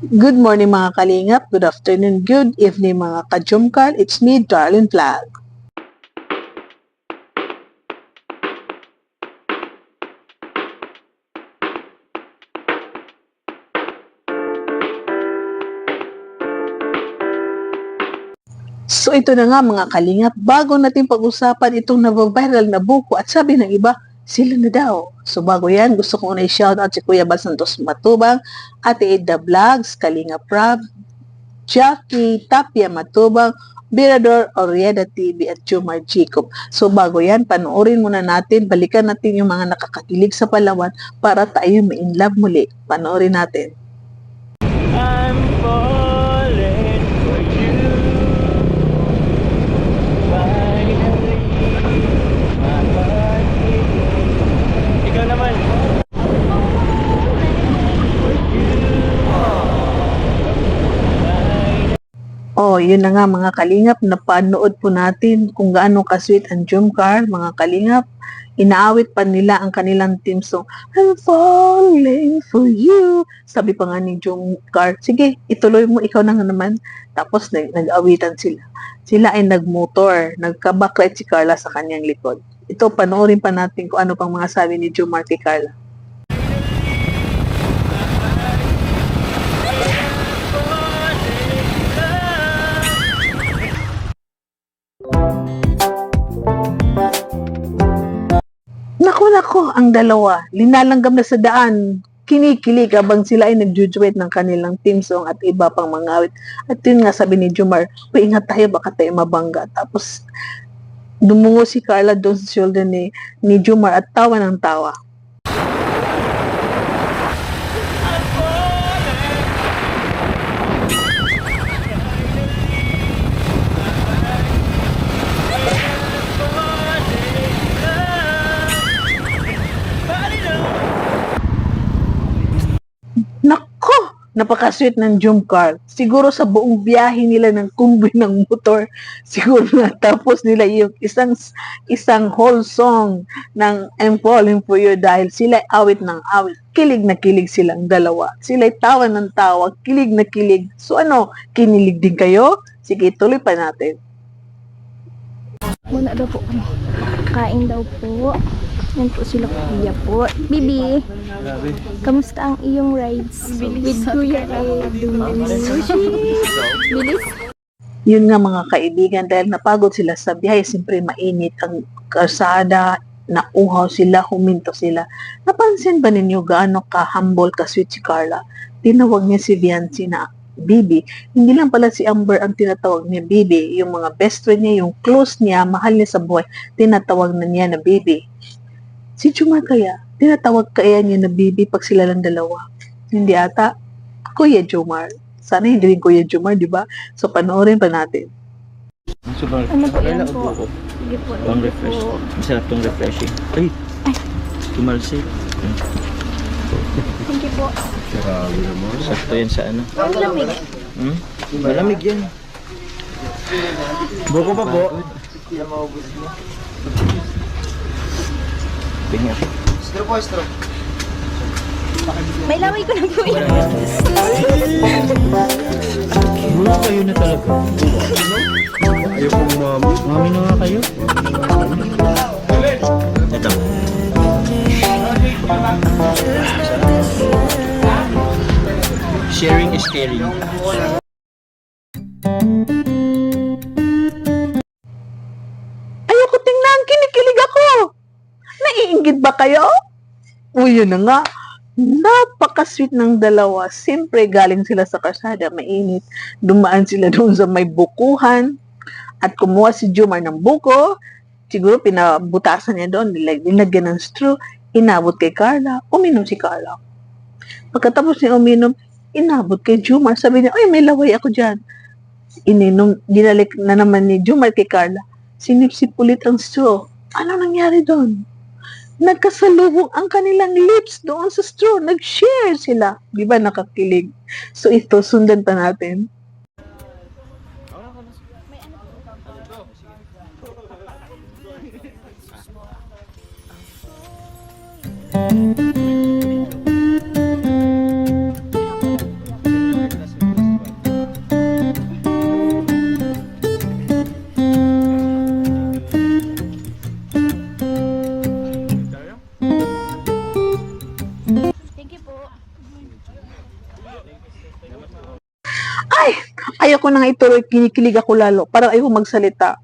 Good morning mga kalingap, good afternoon, good evening mga kajumkal. It's me, Darlene Flag. So ito na nga mga kalingap, bago natin pag-usapan itong nababiral na buko at sabi ng iba, sila na daw. So bago yan, gusto ko na i-shoutout si Kuya Bal Santos Matubang, Ate Eda Vlogs, Kalinga Prab, Jackie Tapia Matubang, Birador Orieda TV at Jumar Jacob. So bago yan, panoorin muna natin, balikan natin yung mga nakakakilig sa Palawan para tayo ma-in love muli. Panoorin natin. I'm falling for you. Finally, my heart beating. Ikaw naman. Oh, yun na nga mga kalingap, napanood po natin kung gaano ka-sweet ang Jumcar, mga kalingap. Inaawit pa nila ang kanilang team song, I'm falling for you. Sabi pa nga ni Jumcar, sige, ituloy mo, ikaw na nga naman. Tapos nag- nag-awitan sila. Sila ay nagmotor, nagka-backlight si Carla sa kanyang likod. Ito, panoorin pa natin kung ano pang mga sabi ni Jumar kay Carla. Ang dalawa. Linalanggam na sa daan. Kinikilig habang sila ay nagjujuwet ng kanilang team song at iba pang mga awit. At yun nga sabi ni Jumar, "Uy, ingat tayo, baka tayo mabangga. Tapos, dumungo si Carla doon sa shoulder ni, ni Jumar at tawa ng tawa. Napaka-sweet ng Jumcar. Siguro sa buong biyahe nila ng kumbi ng motor, siguro natapos nila yung isang isang whole song ng I'm Falling For You dahil sila awit ng awit. Kilig na kilig silang dalawa. Sila tawa ng tawa, kilig na kilig. So ano, kinilig din kayo? Sige, tuloy pa natin. Muna daw po. Kain daw po. Yan po sila kuya po. Bibi, kamusta ang iyong rides? With Kuya Edu. Bilis. Yun nga mga kaibigan, dahil napagod sila sa biyahe, siyempre mainit ang karsada, nauhaw sila, huminto sila. Napansin ba ninyo gaano ka-humble, ka-sweet si Carla? Tinawag niya si Viancy na Bibi. Hindi lang pala si Amber ang tinatawag niya Bibi. Yung mga best friend niya, yung close niya, mahal niya sa buhay, tinatawag na niya na Bibi. Si Jumar kaya, tinatawag kaya niya na Bibi pag sila lang dalawa. Hindi ata. Kuya Jumar. Sana hindi rin Kuya Jumar, di ba? So, panoorin pa natin. Super. Ano po yan po? Sige po. Pang refresh. po. Masarap tong refreshing. Ay! Tumalsik. Thank you po. Sakto yan sa ano. Ang lamig. Hmm? Malamig yan. Buko pa po. Bingat. May laway ko na po yan. Wala kayo na talaga. Ayaw kong mami. Mami na nga kayo. Ito. Sharing is caring. Naiingit ba kayo? Uy, yun na nga. Napaka-sweet ng dalawa. Siyempre, galing sila sa kasada, mainit. Dumaan sila doon sa may bukuhan. At kumuha si Jumar ng buko. Siguro pinabutasan niya doon, nilag- nilagyan ng straw. Inabot kay Carla. Uminom si Carla. Pagkatapos niya uminom, inabot kay Jumar. Sabi niya, ay, may laway ako dyan. Ininom, dinalik na naman ni Jumar kay Carla sinipsip ulit ang straw. Ano nangyari doon? Nagkasalubong ang kanilang lips doon sa straw. Nag-share sila. Di ba nakakilig? So ito, sundan pa natin. Ayaw ko na nga ituloy, kinikilig ako lalo. Parang ayaw ko magsalita.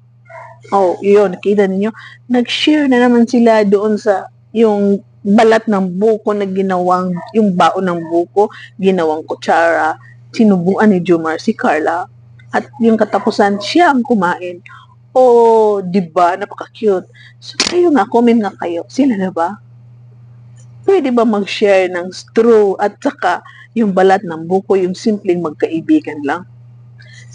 Oh, yun, nakita ninyo. Nag-share na naman sila doon sa yung balat ng buko na ginawang, yung baon ng buko, ginawang kutsara, sinubuan ni Jumar si Carla. At yung katapusan, siya ang kumain. Oh, di ba? Napaka-cute. So, kayo nga, comment nga kayo. Sila na ba? Pwede ba mag-share ng straw at saka yung balat ng buko, yung simpleng magkaibigan lang?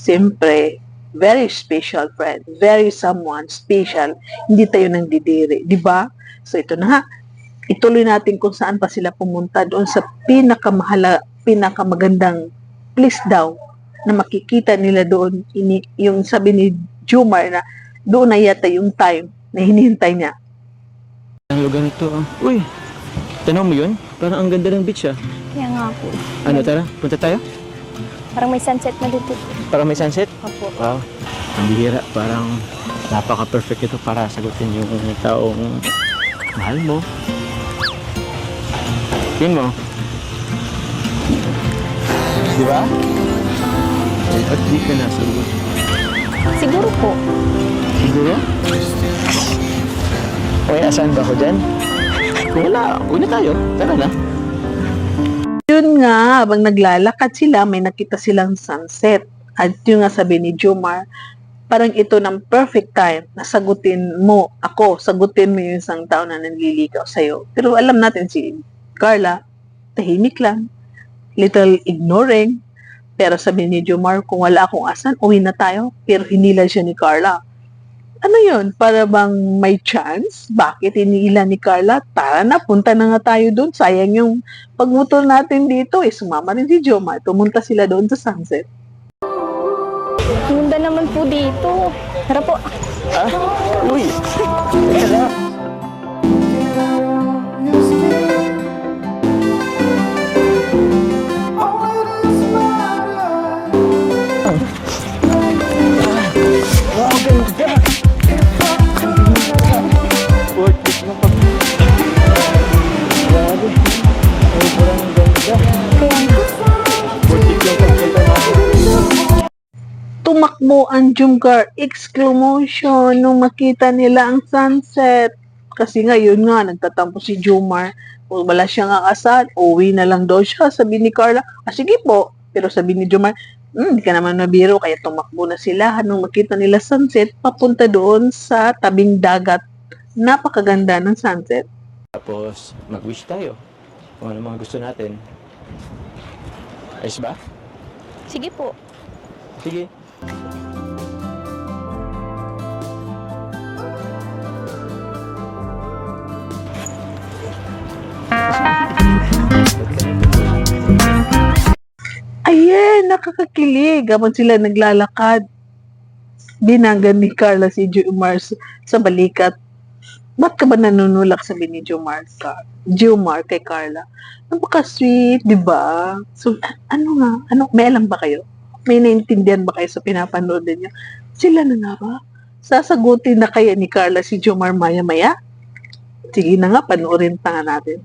Siyempre, very special friend, very someone special. Hindi tayo nang didiri, di ba? So ito na ha. Ituloy natin kung saan pa sila pumunta doon sa pinakamahala, pinakamagandang place daw na makikita nila doon ini, yung sabi ni Jumar na doon na yata yung time na hinihintay niya. Ang lugar nito ah. Uy, tanaw mo yun? Parang ang ganda ng beach ah. Kaya nga po. Ano, tara, punta tayo? Parang may sunset na dito. Para may sunset? Opo. Wow, ang bihira. Parang napaka-perfect ito para sagutin yung taong mahal mo. Yun mo. Di ba? At di ka nasagot. Siguro po. Siguro? Okay, asan ba ako dyan? Wala, uwi na tayo. Tara na. Yun nga, habang naglalakad sila, may nakita silang sunset. At yun nga sabi ni Jomar, parang ito ng perfect time na sagutin mo ako, sagutin mo yung isang tao na nanliligaw sa'yo. Pero alam natin si Carla, tahimik lang, little ignoring. Pero sabi ni Jomar, kung wala akong asan, uwi na tayo. Pero hinila siya ni Carla. Ano yun? Para bang may chance? Bakit iniila ni Carla? Tara na, punta na nga tayo doon. Sayang yung pagmotor natin dito. Eh, sumama rin si Jomar. Tumunta sila doon sa sunset. Ganda naman po dito. Tara po. Ah, uy. Teka Tumakbo ang Jumgar exclamation nung makita nila ang sunset. Kasi nga, yun nga, nagtatampo si Jumar. Kung wala siyang akasal, uwi na lang daw siya. Sabi ni Carla, ah, sige po. Pero sabi ni Jumar, hmm, di ka naman mabiro. Kaya tumakbo na sila. Nung makita nila sunset, papunta doon sa tabing dagat. Napakaganda ng sunset. Tapos, mag-wish tayo. Kung ano mga gusto natin. Ayos ba? Sige po. Sige. Ayan, nakakakilig. Habang sila naglalakad, binanggan ni Carla si Jomar sa- sa balikat. Ba't ka ba nanunulak sabi ni Jomar, Car Jomar kay Carla? Napaka-sweet, di ba? So, ano nga? Ano, may alam ba kayo? May naintindihan ba kayo sa pinapanood niyo? Sila na nga ba? Sasagutin na kaya ni Carla si Jomar maya-maya? Sige na nga, panoorin pa nga natin.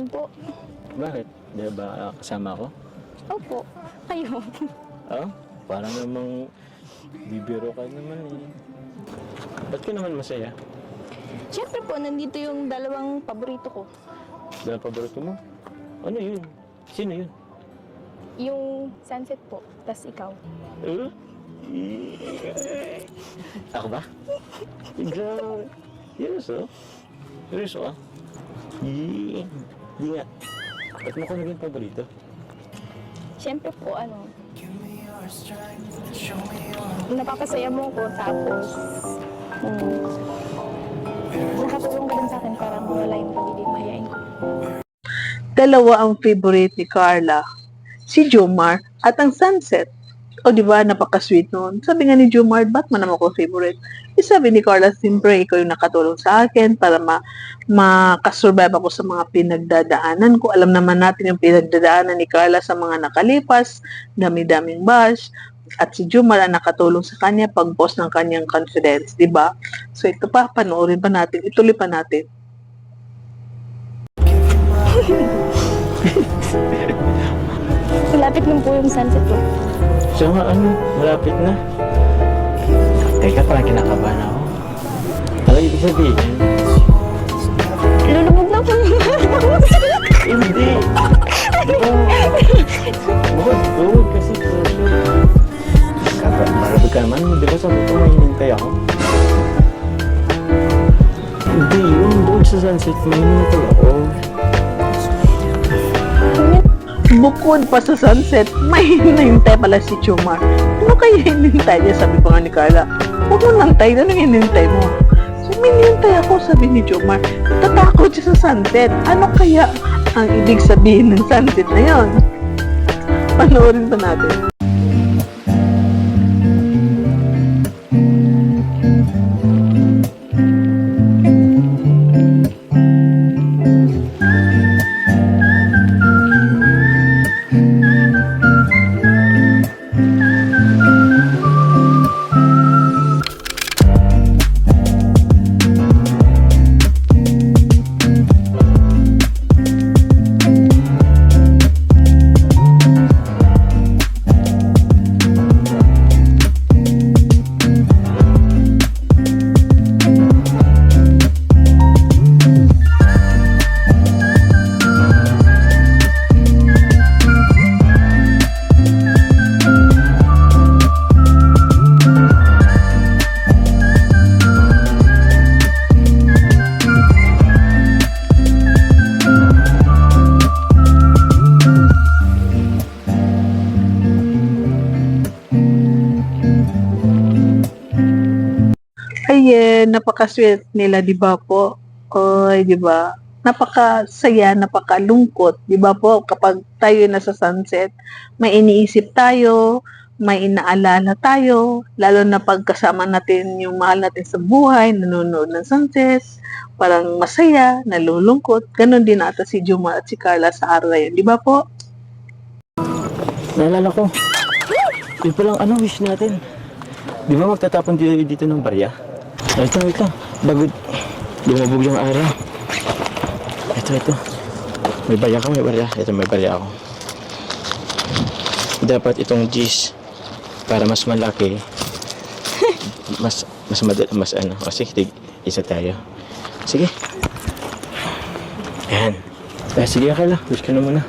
Naman po. Bakit? Di ba kasama ko? Opo. Kayo. Oh, parang namang bibiro ka naman eh. Ba't ka naman masaya? Siyempre po, nandito yung dalawang paborito ko. Dahil paborito mo? Ano yun? Sino yun? Yung sunset po, tas ikaw. Uh? Ako ba? Grabe. Seryoso? Seryoso ka? Yee. Di nga. Ba't mo ko naging paborito? Siyempre po, ano, napapasaya mo ko, tapos, um, nakatulong ka din sa akin para mawala yung pagiging mahihain ko. Dalawa ang favorite ni Carla. Si Jomar at ang sunset. O di ba napaka-sweet noon. Sabi nga ni Jomar, ba't man naman ako favorite? Eh, sabi ni Carla, siyempre ikaw yung nakatulong sa akin para ma makasurvive ako sa mga pinagdadaanan ko. Alam naman natin yung pinagdadaanan ni Carla sa mga nakalipas, dami-daming bash, at si Jomar ang nakatulong sa kanya pag-post ng kanyang confidence, di ba? So ito pa, panoorin pa natin, ituloy pa natin. Malapit lang po yung sunset ko. So nga, ano, malapit na. Teka, parang kinakabahan ako. Ano ibig sabihin? Lulubog na po Hindi! Bukod, bukod kasi pressure. Kaka, marabig ka naman. Di ba sabi ko may hinintay ako? Hindi, yung doon sa sunset, may hinintay ako. Bukod pa sa sunset, may hinintay pala si Chumar. Ano kaya hinintay niya? Sabi pa nga ni Carla. Huwag mo nang tayo, ano hinintay mo? So, may ako, sabi ni Chumar. Tatakot siya sa sunset. Ano kaya ang ibig sabihin ng sunset na yon? Panoorin pa natin. Napaka-sweet nila, di ba po? Oy, di ba? Napakasaya, napakalungkot, di ba po? Kapag tayo nasa sunset, may iniisip tayo, may inaalala tayo, lalo na pagkasama natin yung mahal natin sa buhay, nanonood ng sunset, parang masaya, nalulungkot. Ganon din ata si Juma at si Carla sa araw na yun, di ba po? Naalala ko. Yun palang ano wish natin. Di ba magtatapon dito, dito ng barya? Ito, ito. Bago lumabog yung araw. Ito, ito. May barya ka, may barya. Ito, may barya ako. Dapat itong G's para mas malaki. mas mas madal mas ano kasi tig isa tayo. Sige. Yan. Ah, sige Akala, wish ka na muna.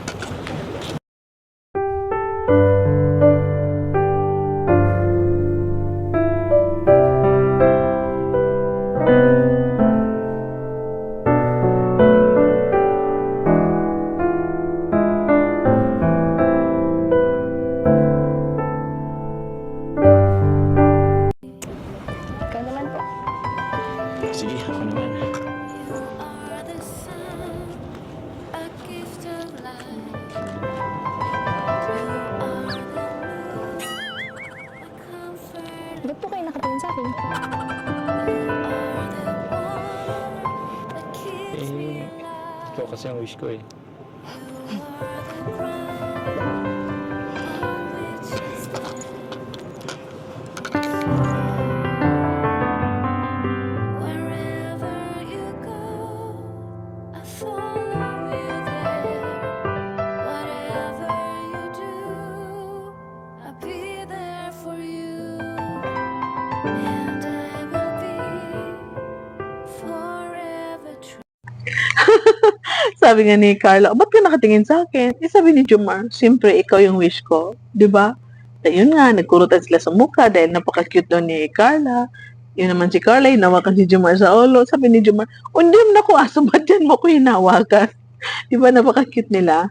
Sabi nga ni Carla, ba't ka nakatingin sa akin? Eh, sabi ni Jumar, siyempre, ikaw yung wish ko. Di ba? Ayun nga, nagkurutan sila sa mukha dahil napaka-cute doon ni Carla. Yun naman si Carla, hinawakan si Jumar sa ulo. Sabi ni Jumar, hindi mo na ko aso, ba't yan mo ko hinawakan? Di ba, napaka-cute nila?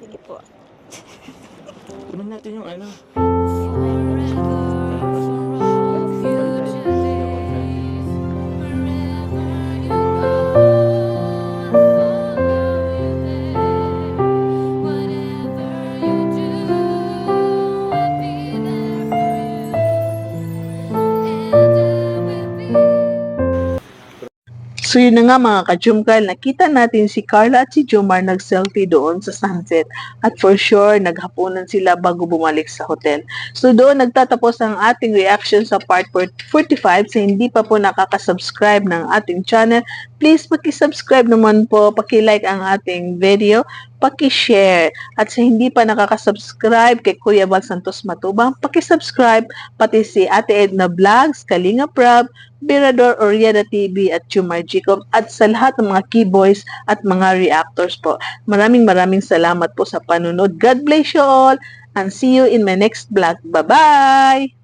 Sige po. Kunin natin yung ano. So yun na nga mga ka-Jumkal, nakita natin si Carla at si Jomar nag-selfie doon sa sunset. At for sure, naghapunan sila bago bumalik sa hotel. So doon nagtatapos ang ating reaction sa part 45. Sa hindi pa po nakaka-subscribe ng ating channel, please paki-subscribe naman po, paki-like ang ating video, paki-share. At sa hindi pa nakaka-subscribe kay Kuya Val Santos Matubang, paki-subscribe pati si Ate Edna Vlogs, Kalinga Prab, Birador Oriada TV at Chumar Jacob at sa lahat ng mga key boys at mga reactors po. Maraming maraming salamat po sa panunod. God bless you all and see you in my next vlog. Bye-bye!